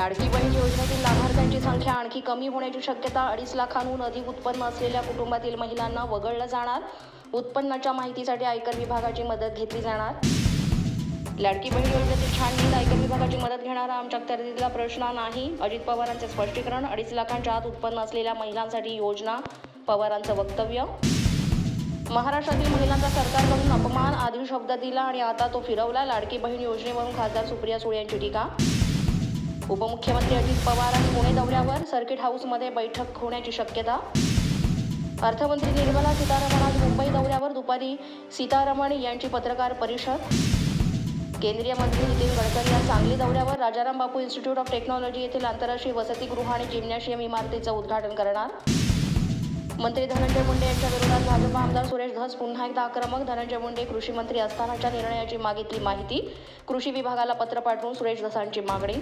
लाडकी बहीण योजनेतील लाभार्थ्यांची संख्या आणखी कमी होण्याची शक्यता अडीच लाखांहून अधिक उत्पन्न असलेल्या कुटुंबातील महिलांना वगळलं जाणार. उत्पन्नाच्या माहितीसाठी आयकर विभागाची मदत घेतली जाणार. लाडकी बहीण योजनेतील छाननीत आयकर विभागाची मदत घेणारा आमच्या अखत्यारीतला प्रश्न नाही. अजित पवारांचे स्पष्टीकरण अडीच लाखांच्या आत उत्पन्न असलेल्या महिलांसाठी योजना पवारांचं वक्तव्य. महाराष्ट्रातील महिलांचा सरकारकडून अपमान आधी शब्द दिला आणि आता तो फिरवला. लाडकी बहीण योजनेवरून खासदार सुप्रिया सुळे यांची टीका. उपमुख्यमंत्री अजित पवार आणि पुणे दौऱ्यावर सर्किट हाऊसमध्ये बैठक होण्याची शक्यता. अर्थमंत्री निर्मला सीतारामन आज मुंबई दौऱ्यावर दुपारी सीतारमण यांची पत्रकार परिषद. केंद्रीय मंत्री नितीन गडकरी आज सांगली दौऱ्यावर Rajaram Bapu institute of technology येथील आंतरराष्ट्रीय वसतिगृह आणि जिम्नॅशियम इमारतीचं उद्घाटन करणार. मंत्री धनंजय मुंडे यांच्या विरोधात भाजप आमदार सुरेश धस पुन्हा एकदा आक्रमक. धनंजय मुंडे कृषी मंत्री असतानाच्या निर्णयाची मागितली माहिती. कृषी विभागाला पत्र पाठवून सुरेश धसांची मागणी.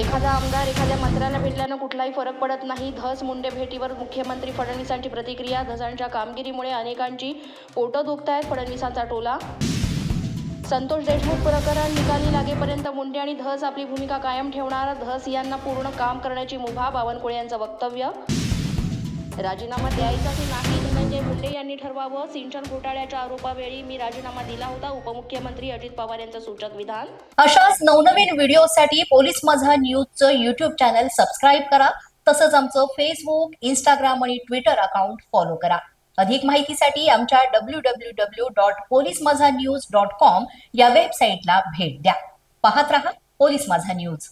एखादा आमदार एखाद्या मंत्र्याला भेटल्यानं कुठलाही फरक पडत नाही. धस मुंडे भेटीवर मुख्यमंत्री फडणवीसांची प्रतिक्रिया धसांच्या कामगिरीमुळे अनेकांची पोटं दुखतायत फडणवीसांचा टोला. संतोष देशमुख प्रकरण निकाली लागेपर्यंत मुंडे आणि धस आपली भूमिका कायम ठेवणार. धस यांना पूर्ण काम करण्याची मुभा बावनकुळे यांचं वक्तव्य. राजीनामा द्यायचा की नाही धनंजय म्हणजे मुंडे यांनी ठरवावं. सिंचन घोटाळ्याच्या आरोपावेळी मी राजीनामा दिला होता. उपमुख्यमंत्री अजित पवार यांचं सूचक विधान. अशाच नवनवीन व्हिडिओसाठी पोलीस माझा न्यूजचं युट्यूब चॅनल सबस्क्राईब करा. तसंच आमचं फेसबुक इंस्टाग्राम आणि ट्विटर अकाउंट फॉलो करा. अधिक माहितीसाठी आमच्या W W W dot police Majha news dot com या वेबसाईटला भेट द्या. पाहत रहा पोलीस माझा न्यूज.